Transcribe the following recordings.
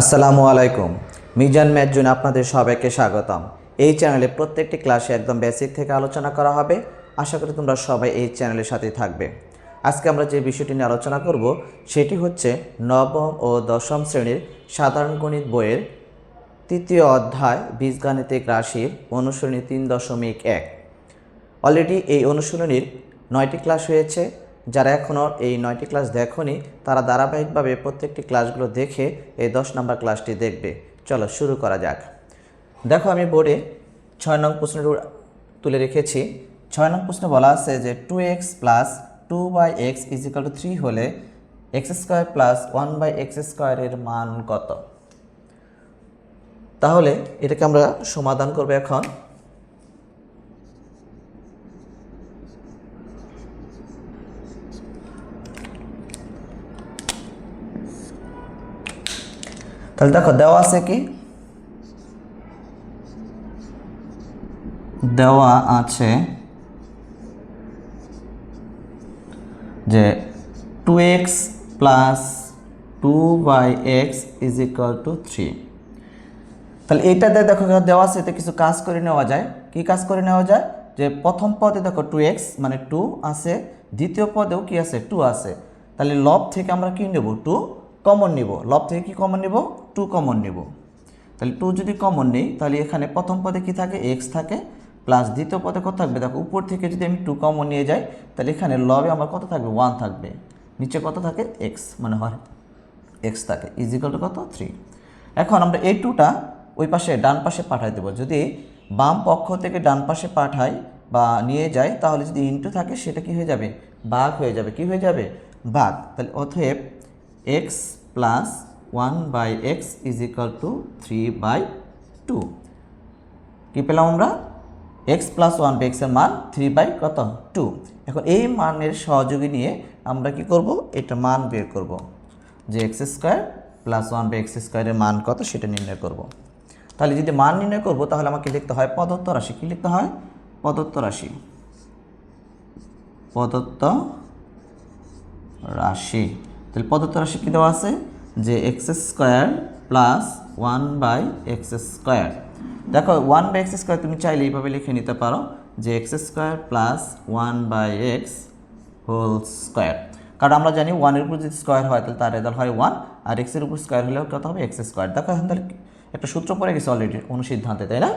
আসসালামু আলাইকুম। মিজান ম্যাজুন আপনাদের সবাইকে স্বাগতম। এই চ্যানেলে প্রত্যেকটি ক্লাসে একদম বেসিক থেকে আলোচনা করা হবে। আশা করি তোমরা সবাই এই চ্যানেলের সাথেই থাকবে। আজকে আমরা যে বিষয়টি নিয়ে আলোচনা করব, সেটি হচ্ছে নবম ও দশম শ্রেণির সাধারণ গণিত বইয়ের তৃতীয় অধ্যায় বীজগাণিতিক রাশির অনুশীলনী তিন দশমিক এক। অলরেডি এই অনুশীলনীর নয়টি ক্লাস হয়েছে। যারা এখনও এই নয়টি ক্লাস দেখনি, তারা ধারাবাহিকভাবে প্রত্যেকটি ক্লাসগুলো দেখে এই দশ নম্বর ক্লাসটি দেখবে। চলো শুরু করা যাক। দেখো আমি বোর্ডে ছয় নং প্রশ্নের তুলে রেখেছি। ছয় নং প্রশ্নে বলা আছে যে two x plus two by x is equal to three হলে x square plus one by x স্কোয়ারের মান কত? তাহলে এটাকে আমরা সমাধান করব এখন। তাহলে দেখো, দেওয়া আছে কি? দেওয়া আছে যে two x plus two by x is equal to three তাহলে এইটাতে দেখো দেওয়া আছে, এতে কিছু কাজ করে নেওয়া যায়। কি কাজ করে নেওয়া যায়? যে প্রথম পদে দেখো টু এক্স মানে টু আছে। দ্বিতীয় পদেও কি আছে? টু আছে। তাহলে লব থেকে আমরা কি নেব? টু কমন নিব। লব থেকে কি কমন নিব? টু কমন নিব। তাহলে টু যদি কমন নেই, তাহলে এখানে প্রথম পদে কি থাকে? এক্স থাকে প্লাস দ্বিতীয় পদে কত থাকবে? দেখো, উপর থেকে যদি আমি টু কমন নিয়ে যাই, তাহলে এখানে লবে আমার কত থাকবে? ওয়ান থাকবে। নিচে কত থাকে? এক্স মানে হয় এক্স থাকে। ইজিক্যাল টু কত? থ্রি এখন আমরা এই টুটা ওই পাশে, ডান পাশে পাঠাই দেবো। যদি বাম পক্ষ থেকে ডান পাশে পাঠাই বা নিয়ে যাই, তাহলে যদি ইনটু থাকে, সেটা কি হয়ে যাবে? বাঘ হয়ে যাবে। কি হয়ে যাবে? বাঘ। তাহলে অতএব x plus one by x is equal to three by two. কী পেলাম আমরা? এক্স প্লাস ওয়ান বাই এক্সের মান থ্রি বাই কত? টু। এখন এই মানের সহযোগী নিয়ে আমরা কি করব? এটা মান বের করব। যে x square plus one by x স্কোয়ারের মান কত সেটা নির্ণয় করব। তাহলে যদি মান নির্ণয় করব, তাহলে আমাকে লিখতে হয় প্রদত্ত রাশি। কী লিখতে হয়? প্রদত্ত রাশি। প্রদত্ত রাশি। তাহলে প্রদত্ত রাশি কী দেওয়া আছে? যে x square plus one by x square. দেখো, ওয়ান বাই এক্স স্কোয়ার তুমি চাইলে এইভাবে লিখে নিতে পারো যে x square plus one by x whole square. কারণ আমরা জানি ওয়ানের উপর যদি স্কোয়ার হয়, তাহলে তার রেজাল্ট হয় ওয়ান, আর এক্সের উপর স্কোয়ার হলেও কত হবে? X square. দেখো, এখন তাহলে একটা সূত্র পড়ে গেছে অলরেডি অনুসিদ্ধান্তে তাই না?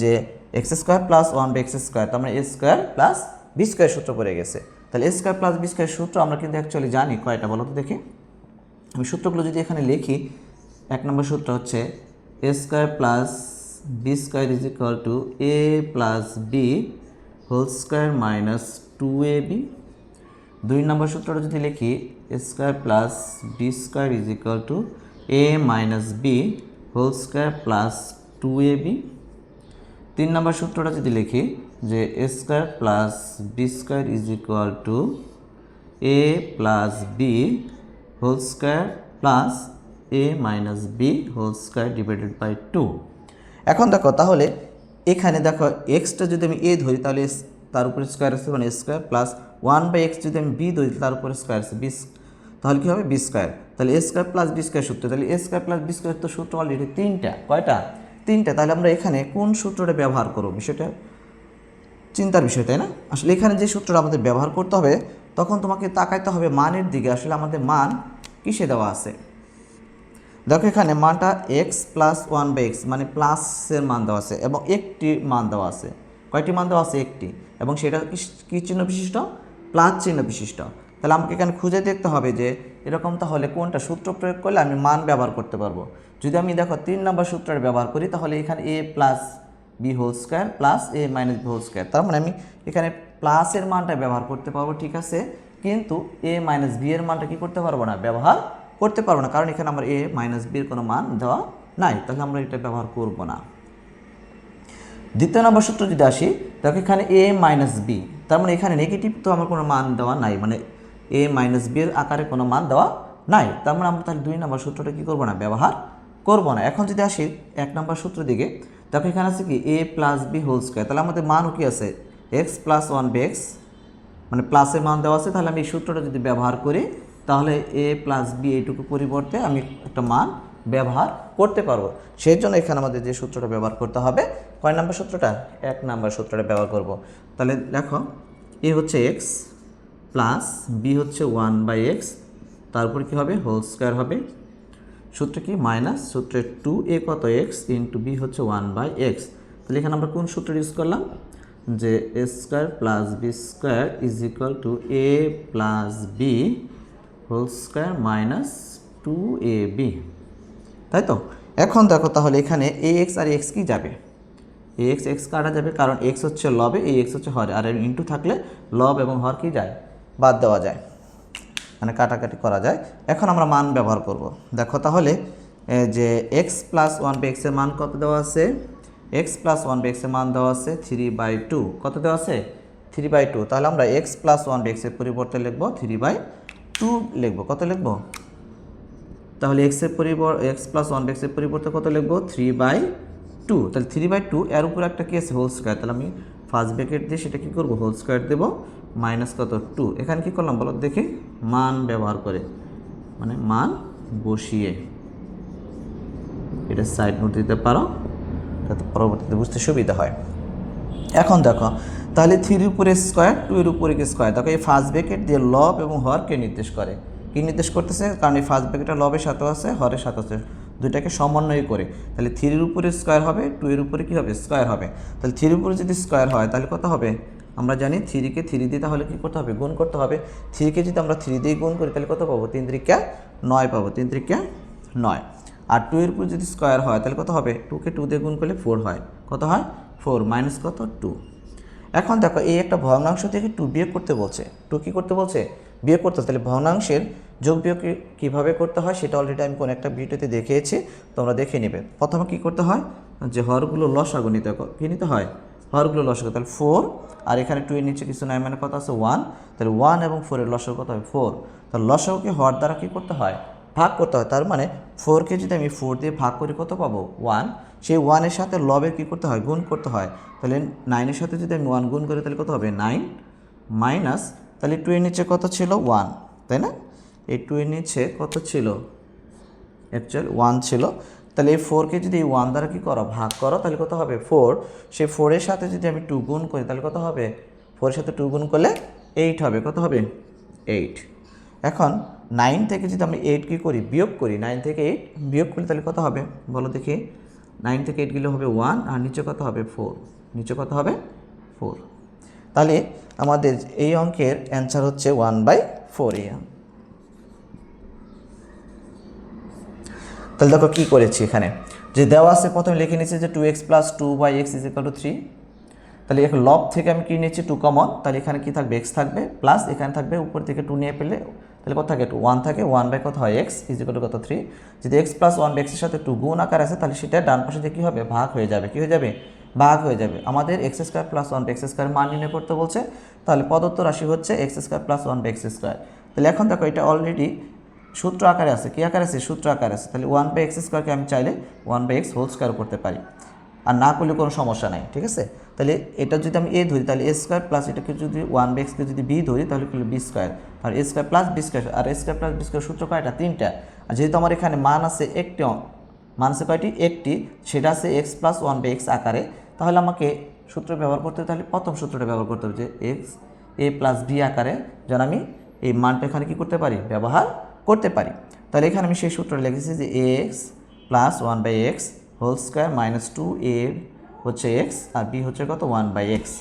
যে x square plus one by x square, তার মানে a square plus b square সূত্র পড়ে গেছে। তাহলে a square plus b square সূত্র আমরা কিন্তু অ্যাকচুয়ালি জানি। কয়টা বলো তো দেখি। আমি সূত্রগুলো যদি এখানে লিখি, এক নম্বর সূত্র হচ্ছে a square plus b square is equal to a plus b whole square minus two a b দুই নম্বর সূত্রটা যদি লিখি a square plus b square is equal to a minus b whole square plus two a b তিন নম্বর সূত্রটা যদি লিখি যে a square plus b square is equal to a plus b whole square plus a minus b whole square divided by two এখন দেখো, তাহলে এখানে দেখো এক্সটা যদি আমি এ ধরি, তাহলে তার উপরে স্কোয়ার আছে মানে square plus one by x যদি আমি বি ধরি তার উপরে স্কোয়ার আছে বি তাহলে কী হবে? বি স্কোয়ার তাহলে a square plus b square সূত্র, তাহলে a square plus b square তো সূত্র অলরেডি তিনটা। কয়টা? তিনটা। তাহলে আমরা এখানে কোন সূত্রটা ব্যবহার করব? বিষয়টা চিন্তার বিষয়, তাই না? আসলে এখানে যে সূত্রটা আমাদের ব্যবহার করতে হবে তখন তোমাকে তাকাইতে হবে মানের দিকে। আসলে আমাদের মান কিসে দেওয়া আছে? দেখো এখানে মানটা x plus one by x মানে প্লাসের মান দেওয়া আছে এবং একটি মান দেওয়া আছে। কয়টি মান দেওয়া আছে? একটি। এবং সেটা কী চিহ্ন বিশিষ্ট? প্লাস চিহ্ন বিশিষ্ট। তাহলে আমাকে এখানে খুঁজে দেখতে হবে যে এরকম তাহলে কোনটা সূত্র প্রয়োগ করলে আমি মান ব্যবহার করতে পারব। যদি আমি দেখো তিন নম্বর সূত্রটা ব্যবহার করি, তাহলে এখানে a plus b whole square plus a minus b whole square তার মানে আমি এখানে প্লাসের মানটা ব্যবহার করতে পারব, ঠিক আছে? কিন্তু এ মাইনাস বি এর মানটা কি করতে পারব না? ব্যবহার করতে পারব না, কারণ এখানে আমার এ মাইনাস বি এর কোনো মান দেওয়া নাই, তাহলে আমরা এটা ব্যবহার করব না। দ্বিতীয় নম্বর সূত্র যদি আসি, দেখো এখানে এ মাইনাস বি তার মানে এখানে নেগেটিভ তো আমার কোনো মান দেওয়া নাই মানে এ মাইনাস বি এর আকারে কোনো মান দেওয়া নাই, তার মানে আমরা তাহলে দুই নম্বর সূত্রটা কী করব না? ব্যবহার করব না। এখন যদি আসি এক নম্বর সূত্র দিকে, দেখো এখানে আছে কি A plus B whole square তাহলে আমাদের মানও কি আছে? X plus one by x মানে প্লাসের মান দেওয়া আছে, তাহলে আমি এই সূত্রটা যদি ব্যবহার করি, তাহলে এ প্লাস বি এইটুকু পরিবর্তে আমি একটা মান ব্যবহার করতে পারব। সেই জন্য এখানে আমাদের যে সূত্রটা ব্যবহার করতে হবে, কয় নাম্বার সূত্রটা? এক নাম্বার সূত্রটা ব্যবহার করব। তাহলে দেখো এ হচ্ছে এক্স প্লাস বি হচ্ছে ওয়ান বাই এক্স তারপর কি হবে? হোল স্কোয়ার হবে। সূত্র কি? মাইনাস সূত্রে টু এ কত? এক্স ইন্টু বি হচ্ছে ওয়ান বাই এক্স তাহলে এখানে আমরা কোন সূত্র ইউজ করলাম? যে A square plus B square is equal to A plus B whole square minus two A B তাই তো? এখন দেখো তাহলে এখানে এ এক্স আর এক্স কি যাবে? এ এক্স এক্স কাটা যাবে কারণ এক্স হচ্ছে লবে এই এক্স হচ্ছে হরে। আর ইন্টু থাকলে লব এবং হর কি যায়? বাদ দেওয়া যায়। মানে কাটাকাটি করা যায়। এখন আমরা মান ব্যবহার করব। দেখো তাহলে এ, যে এক্স প্লাস ওয়ান বাই এক্সের মান কত দেওয়া আছে? এক্স প্লাস ওয়ান বাই এক্সের মান দেওয়া আছে থ্রি বাই টু কত দেওয়া আছে? থ্রি বাই টু তাহলে আমরা এক্স প্লাস ওয়ান বাই এক্সের পরিবর্তে লিখব থ্রি বাই টু লিখব। কত লিখব? তাহলে এক্সের পরিবর এক্স প্লাস ওয়ান এক্সের পরিবর্তে কত লিখব? থ্রি বাই টু তাহলে থ্রি বাই টু এর উপর একটা কি আছে হোল স্কোয়ার তাহলে আমি ফার্স্ট ব্র্যাকেট দিয়ে সেটা কী করব? হোল স্কোয়ার দেবো। মাইনাস কত? টু এখানে কী করলাম বলো? দেখি। মান ব্যবহার করে। মানে মান বসিয়ে। এটা সাইড নোট দিতে পারো। যাতে পরবর্তীতে বুঝতে সুবিধা হয়। এখন দেখো, তাহলে থ্রির উপরে স্কোয়ার টু এর উপরে স্কোয়ার? দেখো, এই ফার্স্ট ব্র্যাকেট দিয়ে লব এবং হরকে নির্দেশ করে। কি নির্দেশ করতেছে? কারণ এই ফার্স্ট ব্র্যাকেটটা লবের সাথে আছে, হরের সাথে আছে। দুইটাকে সমন্বয় করে। তাহলে থ্রির উপরে স্কোয়ার হবে টু এর উপরে কী হবে? স্কোয়ার হবে। তাহলে থ্রির উপরে যদি স্কোয়ার হয়, তাহলে কত হবে? আমরা জানি থ্রিকে থ্রি দিয়ে তাহলে কী করতে হবে? গুণ করতে হবে। থ্রিকে যদি আমরা থ্রি দিয়ে গুণ করি, তাহলে কত পাবো? তিন ত্রিকা নয় পাবো। তিন ত্রিকা নয়। আর টু এর উপর যদি স্কোয়ার হয়, তাহলে কত হবে? টুকে টু দিয়ে গুণ করলে ফোর হয়। কত হয়? ফোর মাইনাস কত? টু এখন দেখো, এই একটা ভগ্নাংশ থেকে টু বিয়োগ করতে বলছে। টু কী করতে বলছে? বিয়োগ করতে তাহলে ভগ্নাংশের যোগ বিয়োগ কীভাবে করতে হয়, সেটা অলরেডি আমি কোনো একটা ভিডিওতে দেখিয়েছি, তোমরা দেখে নেবে। প্রথমে কী করতে হয়? যে হরগুলো লসাগু নিতে ক- নিতে হয়? হরগুলো লসাগু, তাহলে ফোর আর এখানে টু এর নিচে কিছু নাই মানে কত আছে? ওয়ান তাহলে ওয়ান এবং ফোরের লসাগু কত হয় ফোর তাহলে লসাগুকে হর দ্বারা কী করতে হয়? ভাগ করতে হয়। তার মানে ফোরকে যদি আমি ফোর দিয়ে ভাগ করি, কত পাবো? ওয়ান সেই ওয়ানের সাথে লবের কী করতে হয়? গুণ করতে হয়। তাহলে নাইনের সাথে যদি আমি ওয়ান গুণ করি, তাহলে কত হবে? নাইন মাইনাস তাহলে টু এর নিচে কত ছিল? ওয়ান তাই না? এই টু এর নিচে কত ছিল? অ্যাকচুয়াল ওয়ান ছিল। তাহলে এই ফোরকে যদি এই ওয়ান দ্বারা কী করো? ভাগ করো, তাহলে কত হবে? ফোর সেই ফোরের সাথে যদি আমি টু গুণ করি, তাহলে কত হবে? ফোরের সাথে টু গুণ করলে এইট হবে। কত হবে? এইট এখন নাইন থেকে যদি আমি এইট কী করি, বিয়োগ করি নাইন থেকে এইট বিয়োগ করি তাহলে কত হবে? বলো দেখি। নাইন থেকে এইট গেলে হবে ওয়ান আর নিচে কত হবে? ফোর নিচে কত হবে? ফোর তাহলে আমাদের এই অঙ্কের অ্যান্সার হচ্ছে ওয়ান বাই ফোর এই তাহলে দেখো কী করেছি এখানে? যে দেওয়া আছে, প্রথমে লিখে নিচ্ছি যে two x plus two by x is equal to three তাহলে এখন লব থেকে আমি কি নিয়েছি? টু কমন তাহলে এখানে কি থাকবে? এক্স থাকবে। প্লাস এখানে থাকবে উপর থেকে টু নিয়ে পেলে, তাহলে কত থাকে? ওয়ান থাকে। ওয়ান বাই কত হয়? এক্স ইজ ইকাল টু কত? থ্রি যদি এক্স প্লাস ওয়ান বাই এক্সের সাথে টু গুণ আকার আছে তাহলে সেটা ডান পাশে দিয়ে কী হবে? ভাগ হয়ে যাবে। কী হয়ে যাবে? ভাগ হয়ে যাবে। আমাদের x square plus one x square মান নির্ণয় করতে বলছে। তাহলে প্রদত্ত রাশি হচ্ছে x square plus one by x square তাহলে এখন দেখো, এটা অলরেডি সূত্র আকারে আছে। কী আকারে আছে? সূত্র আকারে আছে। তাহলে ওয়ান বাই এক্স স্কোয়ারকে আমি চাইলে one by x whole square করতে পারি। আর না করলে কোনো সমস্যা নাই, ঠিক আছে? তাহলে এটা যদি আমি এ ধরি, তাহলে এ স্কোয়ার প্লাস এটাকে যদি ওয়ান বাই এক্সকে যদি বি ধরি, তাহলে কি হলো B square R A square plus B square R A square plus B square সূত্র কয়টা তিনটা। আর যেহেতু আমার এখানে মান আছে একটি মান আছে কয়টি? একটি। সেটা আছে x plus one by x আকারে। তাহলে আমাকে সূত্র ব্যবহার করতে হবে, তাহলে প্রথম সূত্রটা ব্যবহার করতে হবে যে এক্স এ প্লাস বি আকারে। যেন আমি এই মানটা এখানে কী করতে পারি? ব্যবহার করতে পারি। তাহলে এখানে আমি সেই সূত্রটা লিখেছি যে A x plus one by x whole square minus two A হচ্ছে এক্স আর বি হচ্ছে কত? ওয়ান বাই এক্স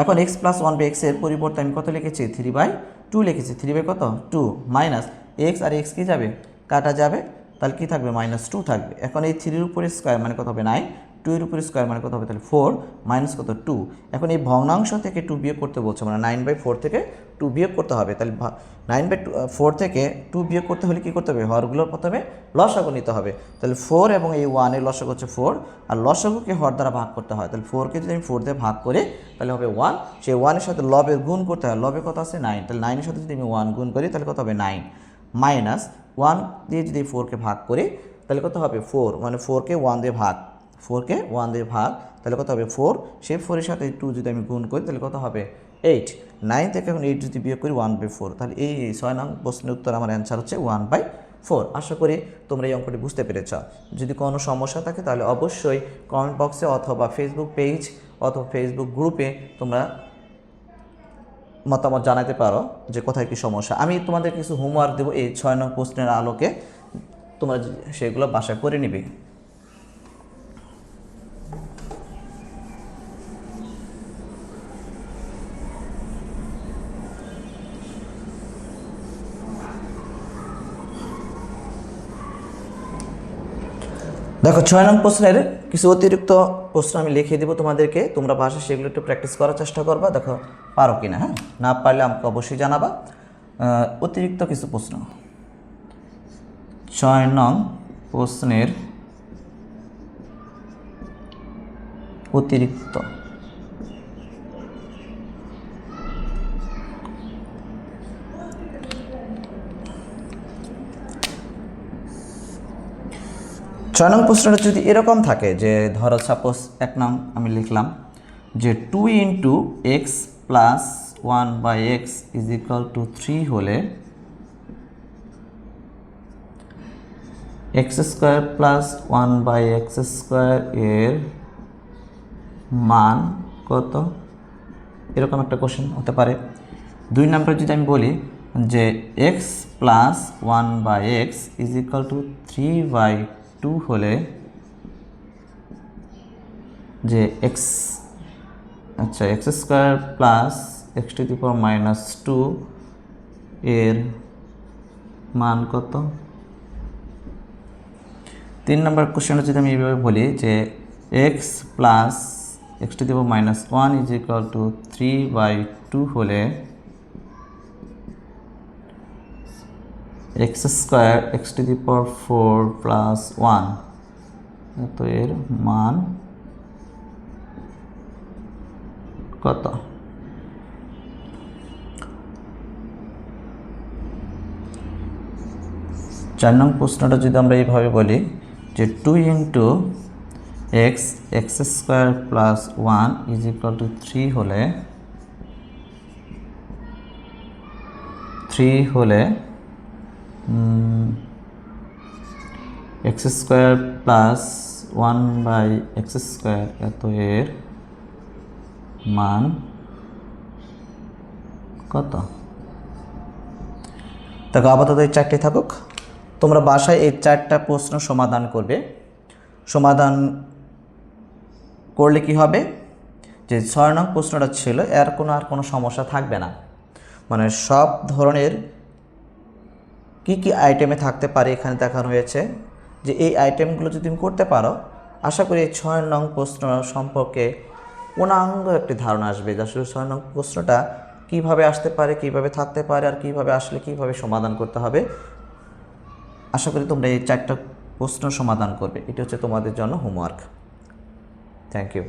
এখন এক্স প্লাস ওয়ান বাই এক্সের পরিবর্তে আমি কত লিখেছি? থ্রি বাই টু লিখেছি। থ্রি বাই কত? টু মাইনাস এক্স আর এক্স কি যাবে? কাটা যাবে। তাহলে কী থাকবে? মাইনাস টু থাকবে। এখন এই থ্রির উপরে স্কোয়ার মানে কত হবে? নাইন টু এর উপরে স্কোয়ার মানে কত হবে তাহলে ফোর মাইনাস কত টু এখন এই ভগ্নাংশ থেকে টু বিয়োগ করতে বলছে মানে নাইন বাই ফোর থেকে টু বিয়োগ করতে হবে। তাহলে নাইন বাই টু ফোর থেকে টু বিয়োগ করতে হলে কী করতে হবে? হরগুলোর প্রথমে লসাগু নিতে হবে। তাহলে ফোর এবং এই ওয়ানের লসাগু হচ্ছে ফোর আর লসাগুকে হর দ্বারা ভাগ করতে হয়। তাহলে ফোরকে যদি আমি ফোর দিয়ে ভাগ করে, তাহলে হবে ওয়ান সেই ওয়ানের সাথে লবের গুণ করতে হয়। লবে কত আছে? নাইন তাহলে নাইনের সাথে যদি আমি ওয়ান গুণ করি, তাহলে কত হবে? নাইন মাইনাস ওয়ান দিয়ে যদি ফোরকে ভাগ করি, তাহলে কত হবে? ফোর মানে ফোরকে ওয়ান দিয়ে ভাগ ফোরকে ওয়ান দিয়ে ভাগ, তাহলে কত হবে? ফোর। সেই ফোরের সাথে টু যদি আমি গুণ করি, তাহলে কত হবে? এইট নাইন থেকে এখন এইট যদি বিয়োগ করি ওয়ান বাই ফোর তাহলে এই ছয় নং প্রশ্নের উত্তর আমার অ্যান্সার হচ্ছে ওয়ান বাই ফোর আশা করি তোমরা এই অঙ্কটি বুঝতে পেরেছ। যদি কোনো সমস্যা থাকে, তাহলে অবশ্যই কমেন্ট বক্সে অথবা ফেসবুক পেজ অথবা ফেসবুক গ্রুপে তোমরা মতামত জানাতে পারো যে কোথায় কী সমস্যা। আমি তোমাদের কিছু হোমওয়ার্ক দেবো এই ছয় নং প্রশ্নের আলোকে। তোমরা সেগুলো বাসা করে নিবে। দেখো, ছয় নং প্রশ্নের কিছু অতিরিক্ত প্রশ্ন আমি লিখে দেবো তোমাদেরকে। তোমরা বাসে সেগুলো একটু প্র্যাকটিস করার চেষ্টা করবা। দেখো, পারো কি না হ্যাঁ? না পারলে আমাকে অবশ্যই জানাবা। অতিরিক্ত কিছু প্রশ্ন। ছয় নং প্রশ্নের অতিরিক্ত ছয় নং প্রশ্নটা যদি এরকম থাকে যে, ধরো সাপোজ এক নং আমি লিখলাম যে two into x plus one by x is equal to three হলে x square plus one by x square এর মান কত? এরকম একটা কোশ্চেন হতে পারে। দুই নাম্বার যদি আমি বলি যে x plus one by x is equal to three by two হলে যে এক্স আচ্ছা x square plus x to the minus two এর মান কত? তিন নম্বর কোশ্চেনটা যদি আমি এইভাবে বলি যে x plus x to the minus one is equal to three by two হলে x square x to the power four plus one তো এর মান কত? চার নং প্রশ্নটা যদি আমরা এইভাবে বলি যে two into x x square plus one is equal to three হলে থ্রি হলে x square plus one by x square এত এর মান কত? দেখো আপাতত এই চারটি থাকুক। তোমরা বাসায় এই চারটা প্রশ্ন সমাধান করবে। সমাধান করলে কি হবে? যে ছয় নং প্রশ্নটা ছিল, এর কোনো আর কোনো সমস্যা থাকবে না। মানে সব ধরনের কি কি আইটেমে থাকতে পারে এখানে দেখানো হয়েছে? যে এই আইটেমগুলো যদি তুমি করতে পারো, আশা করি এই ছয় নং প্রশ্ন সম্পর্কে পূর্ণাঙ্গ একটি ধারণা আসবে যে আসলে ছয় নং প্রশ্নটা কীভাবে আসতে পারে, কীভাবে থাকতে পারে, আর কীভাবে আসলে কীভাবে সমাধান করতে হবে। আশা করি তোমরা এই চারটা প্রশ্ন সমাধান করবে। এটা হচ্ছে তোমাদের জন্য হোমওয়ার্ক থ্যাংক ইউ